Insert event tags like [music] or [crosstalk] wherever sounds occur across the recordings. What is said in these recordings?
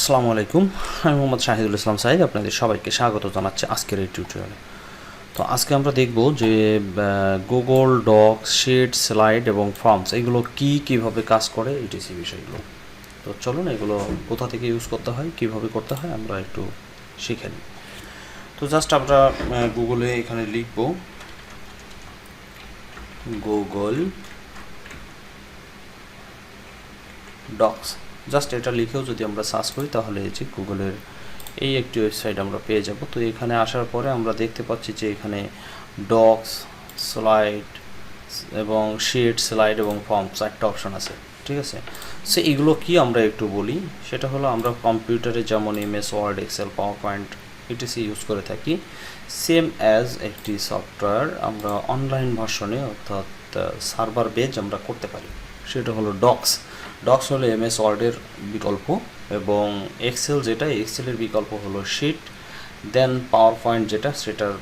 আসসালামু আলাইকুম। আমি মোহাম্মদ শাহিদুল ইসলাম সাহিদ, আপনাদের সবাইকে স্বাগত জানাচ্ছি আজকের এই টিউটোরিয়ালে তো আজকে আমরা দেখব যে গুগল ডক শিট স্লাইড এবং ফর্মস এগুলো কি, কীভাবে কাজ করে ইটিসি বিষয়গুলো। তো চলুন এগুলো কোথা থেকে ইউজ করতে হয়, কীভাবে করতে হয়, আমরা একটু শিখে নিই। তো জাস্ট আমরা গুগলে এখানে লিখব গুগল ডক্স জাস্ট এটা লিখেও যদি আমরা সার্চ করি, তাহলে এই যে গুগলের এই একটি ওয়েবসাইট আমরা পেয়ে যাব। তো এখানে আসার পরে আমরা দেখতে পাচ্ছি যে এখানে ডক্স স্লাইড এবং শিট স্লাইড এবং ফর্মস একটা অপশন আছে, ঠিক আছে? সে এগুলো কি আমরা একটু বলি? সেটা হলো আমরা কম্পিউটারে যেমন MS word excel power point ETC use করে থাকি সেম অ্যাজ একটি সফটওয়্যার আমরা অনলাইন ভার্সনে অর্থাৎ সার্ভার বেজ আমরা করতে পারি। সেটা হলো ডক্স ডক্স হলো এমএস ওয়ার্ডের বিকল্প এবং এক্সেল যেটা এক্সেলের বিকল্প হলো শিট, দেন পাওয়ার পয়েন্ট যেটা, সেটার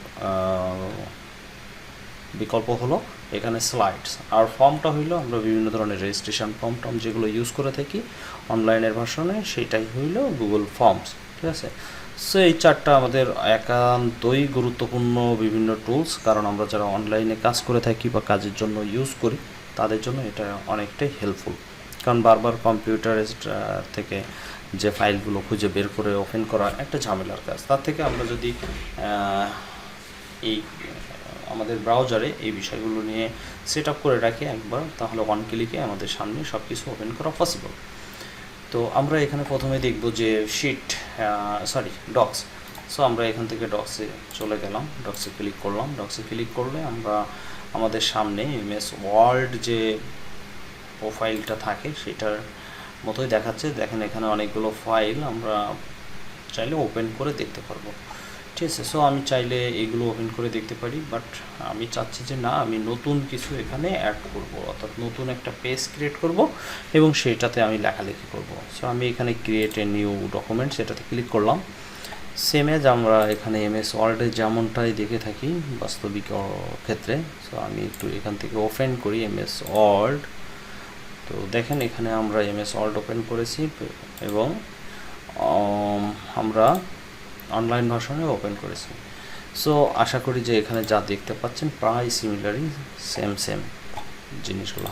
বিকল্প হলো এখানে স্লাইডস। আর ফর্মটা হইল আমরা বিভিন্ন ধরনের রেজিস্ট্রেশন ফর্ম টর্ম যেগুলো ইউজ করে থাকি অনলাইনের ভার্সনে সেটাই হইল গুগল ফর্মস ঠিক আছে? সো এই চারটা আমাদের একান্তই গুরুত্বপূর্ণ বিভিন্ন টুলস কারণ আমরা যারা অনলাইনে কাজ করে থাকি বা কাজের জন্য ইউজ করি, তাদের জন্য এটা অনেকটাই হেল্পফুল কারণ বারবার কম্পিউটার থেকে যে ফাইলগুলো খুঁজে বের করে ওপেন করা একটা ঝামেলার কাজ। তার থেকে আমরা যদি এই আমাদের ব্রাউজারে এই বিষয়গুলো নিয়ে সেট করে রাখি একবার, তাহলে ওয়ান ক্লিকে আমাদের সামনে সব কিছু ওপেন করা পসিবল তো আমরা এখানে প্রথমে দেখব যে শিট সরি ডক্স সো আমরা এখান থেকে ডক্সে চলে গেলাম ডক্সে ক্লিক করলাম। ডক্সে ক্লিক করলে আমরা আমাদের সামনে এমএস ওয়ার্ল্ড যে প্রোফাইলটা থাকে, সেটার মতোই দেখাচ্ছে। দেখেন এখানে অনেকগুলো ফাইল আমরা চাইলে ওপেন করে দেখতে পারব। ঠিক আছে সো আমি চাইলে এগুলো ওপেন করে দেখতে পারি বাট আমি চাচ্ছি যে না, আমি নতুন কিছু এখানে অ্যাড করব, অর্থাৎ নতুন একটা পেজ ক্রিয়েট করব এবং সেটাতে আমি লেখালেখি করব। সো আমি এখানে ক্রিয়েট এ নিউ ডকুমেন্ট সেটাতে ক্লিক করলাম। সেম এজ আমরা এখানে এম এস ওয়ার্ল্ডে যেমনটাই দেখে থাকি, বাস্তবিক ক্ষেত্রে। সো আমি একটু এখান থেকে ওপেন করি এম এস ওয়ার্ল্ড তো দেখেন, এখানে আমরা এম এস ওয়ার্ল্ড ওপেন করেছি এবং আমরা অনলাইন ভার্সনে ওপেন করেছি। সো আশা করি যে এখানে যা দেখতে পাচ্ছেন প্রায় সিমিলারই সেম সেম জিনিসগুলো।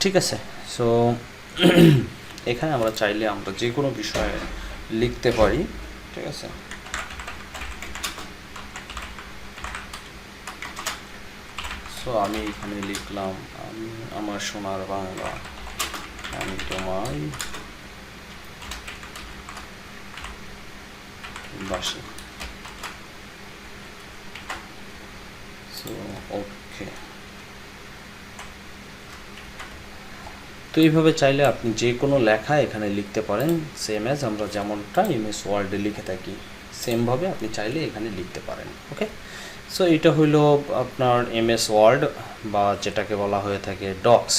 ঠিক আছে? সো [clears throat] এখানে আমরা চাইলে আমরা যে কোনো বিষয়ে লিখতে পারি। ঠিক আছে? সো আমি এখানে লিখলাম, আমি আমার সোনার বাংলা, আমি তোমায় বাসি সো ওকে তো এইভাবে চাইলে আপনি যে কোনো লেখা এখানে লিখতে পারেন সেম অ্যাজ আমরা যেমনটা এমএস ওয়ার্ডে লিখে থাকি। সেমভাবে আপনি চাইলে এখানে লিখতে পারেন ওকে সো এটা হইল আপনার এমএস ওয়ার্ড বা যেটাকে বলা হয়ে থাকে ডক্স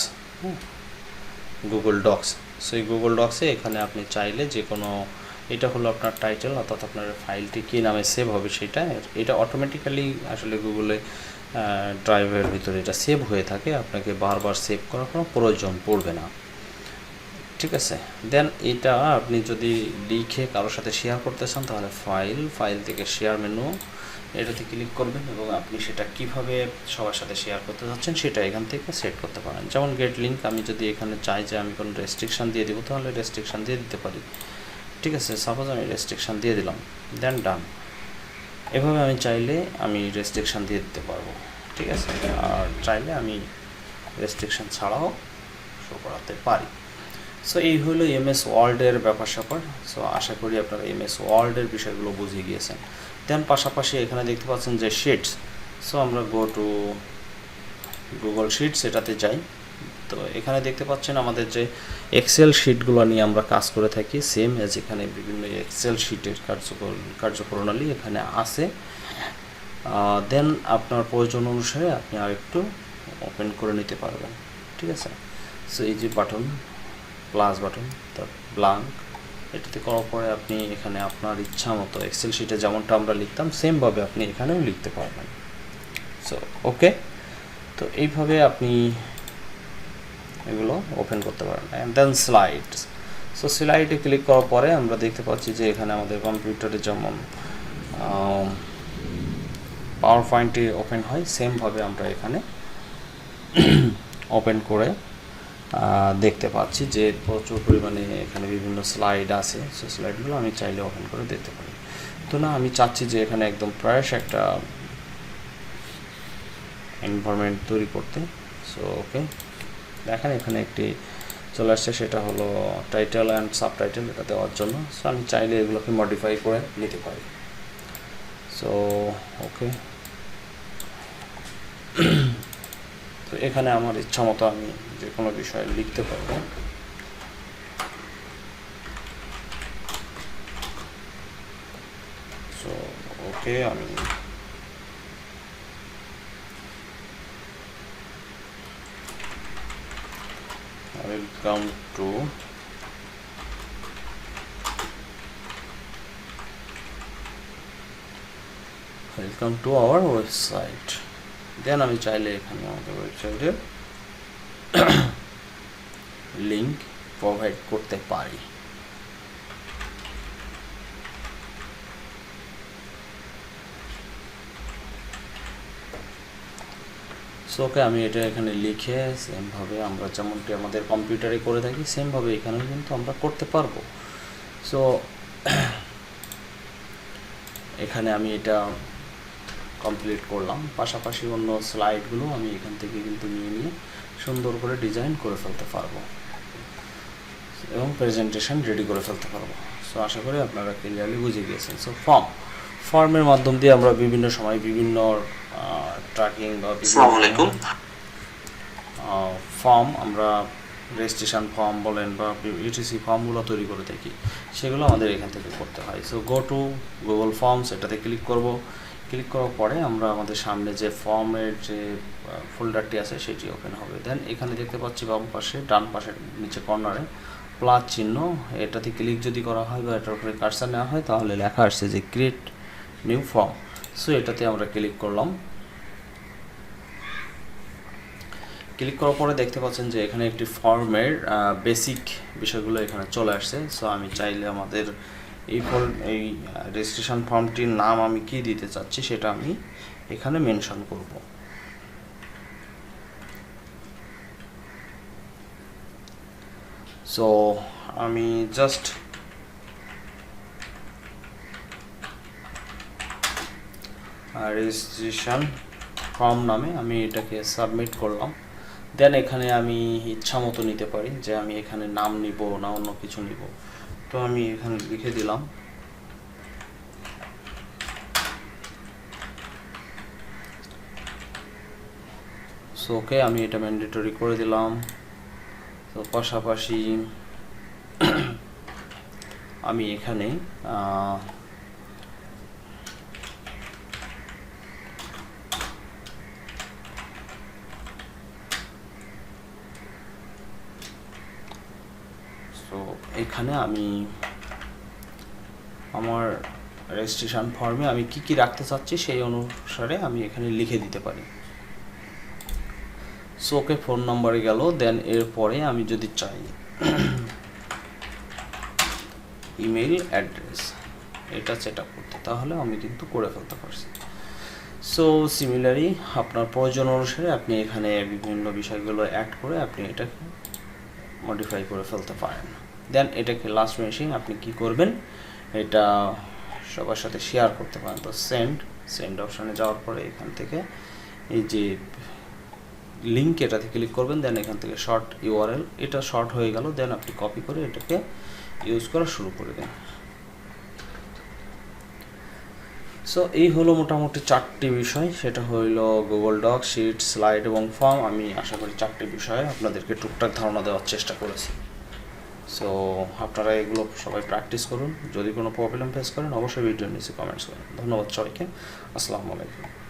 গুগল ডক্স। সো এই গুগল ডক্সে এখানে আপনি চাইলে যে কোনো, এটা হলো আপনার টাইটেল, অর্থাৎ আপনার ফাইলটি কী নামে সেভ হবে সেটা, এটা অটোমেটিক্যালি আসলে গুগলে ড্রাইভের ভিতরে এটা সেভ হয়ে থাকে। আপনাকে বারবার সেভ করার কোনো প্রয়োজন পড়বে না। ঠিক আছে। দেন এটা আপনি যদি লিখে কারোর সাথে শেয়ার করতে চান, তাহলে ফাইল ফাইল থেকে শেয়ার মেনু এটাতে ক্লিক করবেন এবং আপনি সেটা কীভাবে সবার সাথে শেয়ার করতে চাচ্ছেন সেটা এখান থেকে সেট করতে পারেন। যেমন গেট লিঙ্ক আমি যদি এখানে চাই যে আমি কোনো রেস্ট্রিকশান দিয়ে দেবো, তাহলে রেস্ট্রিকশান দিয়ে দিতে পারি। ঠিক আছে সাপোজ আমি রেস্ট্রিকশান দিয়ে দিলাম দেন ডান এভাবে আমি চাইলে আমি রেস্ট্রিকশান দিয়ে দিতে পারব। ঠিক আছে, আর চাইলে আমি রেস্ট্রিকশান ছাড়াও শো করাতে পারি। সো এই হলো এম এস ওয়ার্ল্ডের ব্যাপার স্যাপার। সো আশা করি আপনারা এম এস ওয়ার্ল্ডের বিষয়গুলো বুঝিয়ে গিয়েছেন। দেন পাশাপাশি এখানে দেখতে পাচ্ছেন যে শিটস সো আমরা গো টু গুগল শিটস এটাতে যাই। তো এখানে দেখতে পাচ্ছেন আমাদের যে এক্সেল শিটগুলো নিয়ে আমরা কাজ করে থাকি সেম এজ এখানে বিভিন্ন এক্সেল শিটের কার্যকর, কার্যপ্রণালী এখানে আছে। দেন আপনার প্রয়োজন অনুসারে আপনি আরেকটু ওপেন করে নিতে পারবেন। ঠিক আছে? সো এই যে বাটন প্লাস বাটন তার ব্লাঙ্ক এটাতে করার পরে আপনি এখানে আপনার ইচ্ছা মতো এক্সেল শিটে যেমনটা আমরা লিখতাম সেমভাবে আপনি এখানেও লিখতে পারবেন। সো ওকে তো এইভাবে আপনি এগুলো ওপেন করতে পারেন অ্যান্ড দেন স্লাইডস সো স্লাইডে ক্লিক করার পরে আমরা দেখতে পাচ্ছি যে এখানে আমাদের কম্পিউটারে যেমন পাওয়ার পয়েন্টটি ওপেন হয় সেমভাবে আমরা এখানে ওপেন করে দেখতে পাচ্ছি যে প্রচুর পরিমাণে এখানে বিভিন্ন স্লাইড আছে। সেই স্লাইডগুলো আমি চাইলে ওপেন করে দেখতে পারি। তো না, আমি চাচ্ছি যে এখানে একদম প্রায়শ একটা এনভায়রনমেন্ট তৈরি করতে। সো ওকে দেখেন এখানে একটি চলে আসছে, সেটা হলো টাইটেল অ্যান্ড সাবটাইটেল এটা দেওয়ার জন্য। সো আমি চাইলে এগুলোকে মডিফাই করে নিতে পারি। সো ওকে [clears throat] তো এখানে আমার ইচ্ছা মতো আমি যে কোনো বিষয়ে লিখতে পারব। ওকে, আমি welcome to welcome to our website. Then আমি চাইলে এখানে আমাদের ওয়েবসাইটের লিংক প্রোভাইড করতে পারি। সো ওকে আমি এটা এখানে লিখে সেমভাবে আমরা যেমনটি আমাদের কম্পিউটারে করে থাকি সেমভাবে এখানেও কিন্তু আমরা করতে পারব। সো [clears throat] এখানে আমি এটা কমপ্লিট করলাম। পাশাপাশি অন্য স্লাইডগুলো আমি এখান থেকে কিন্তু নিয়ে নিয়ে সুন্দর করে ডিজাইন করে ফেলতে পারব। এবং প্রেজেন্টেশন রেডি করে ফেলতে পারব। সো আশা করি আপনারা ক্লিয়ারলি বুঝে গিয়েছেন। সো ফর্ম ফর্মের মাধ্যম দিয়ে আমরা বিভিন্ন সময় বিভিন্ন ট্র্যাকিং বা। ফর্ম আমরা রেজিস্ট্রেশন ফর্ম বলেন বা ইউটিসি ফর্মগুলো তৈরি করে থাকি সেগুলো আমাদের এখান থেকে করতে হয়। So go to Google forms এটাতে ক্লিক করব। ক্লিক করার পরে আমরা আমাদের সামনে যে ফর্মের যে ফোল্ডারটি আছে সেটি ওপেন হবে। দেন এখানে দেখতে পাচ্ছি বাম পাশে ডান পাশের নিচে কর্নারে প্লাস চিহ্ন এটাতে ক্লিক যদি করা হয় বা এটার উপরে কার্সার নেওয়া হয়, তাহলে লেখা আসছে যে ক্রিয়েট নিউ ফর্ম সো এটাতে আমরা ক্লিক করলাম। ক্লিক করার পরে দেখতে পাচ্ছেন যে এখানে একটি ফর্মের বেসিক বিষয়গুলো এখানে চলে আসছে। সো আমি চাইলে আমাদের এই ফর্ম এই রেজিস্ট্রেশন ফর্মটির নাম আমি কি দিতে চাচ্ছি, সেটা আমি এখানে মেনশন করব। সো আমি জাস্ট রেজিস্ট্রেশন ফর্ম নামে আমি এটাকে সাবমিট করলাম। দেন এখানে আমি ইচ্ছা মতো নিতে পারি যে আমি এখানে নাম নিব না অন্য কিছু নিব। তো আমি এখানে লিখে দিলাম। সো ওকে আমি এটা ম্যান্ডেটরি করে দিলাম। তো পাশাপাশি আমি এখানে সো এখানে আমি আমার রেজিস্ট্রেশন ফর্মে আমি কি কি রাখতে চাচ্ছি সেই অনুসারে আমি এখানে লিখে দিতে পারি। সো ওকে ফোন নাম্বারে গেল দেন এরপরে আমি যদি চাই ইমেল অ্যাড্রেস এটা সেট আপ করতে, তাহলে আমি কিন্তু করে ফেলতে পারছি। সো সিমিলারই আপনার প্রয়োজন অনুসারে আপনি এখানে বিভিন্ন বিষয়গুলো অ্যাড করে আপনি এটাকে মডিফাই করে ফেলতে পারেন। দেন এটাকে লাস্ট মেশিন আপনি কি করবেন? এটা সবার সাথে শেয়ার করতে পারেন। তো সেন্ড সেন্ড অপশানে যাওয়ার পরে এখান থেকে এই যে লিঙ্ক এটাতে ক্লিক করবেন দেন এখান থেকে শর্ট ইউআরএল এটা শর্ট হয়ে গেল দেন আপনি কপি করে এটাকে ইউজ করা শুরু করে দেন। সো এই হলো মোটামুটি চারটি বিষয়, সেটা হইল গুগল ডক শিট স্লাইড এবং ফর্ম আমি আশা করি চারটি বিষয়ে আপনাদেরকে টুকটাক ধারণা দেওয়ার চেষ্টা করেছি। সো আপনারা এগুলো সবাই প্র্যাকটিস করুন। যদি কোনো প্রবলেম ফেস করেন, অবশ্যই ভিডিও নিচে কমেন্টস করেন। ধন্যবাদ সবাইকে। আসসালামু আলাইকুম।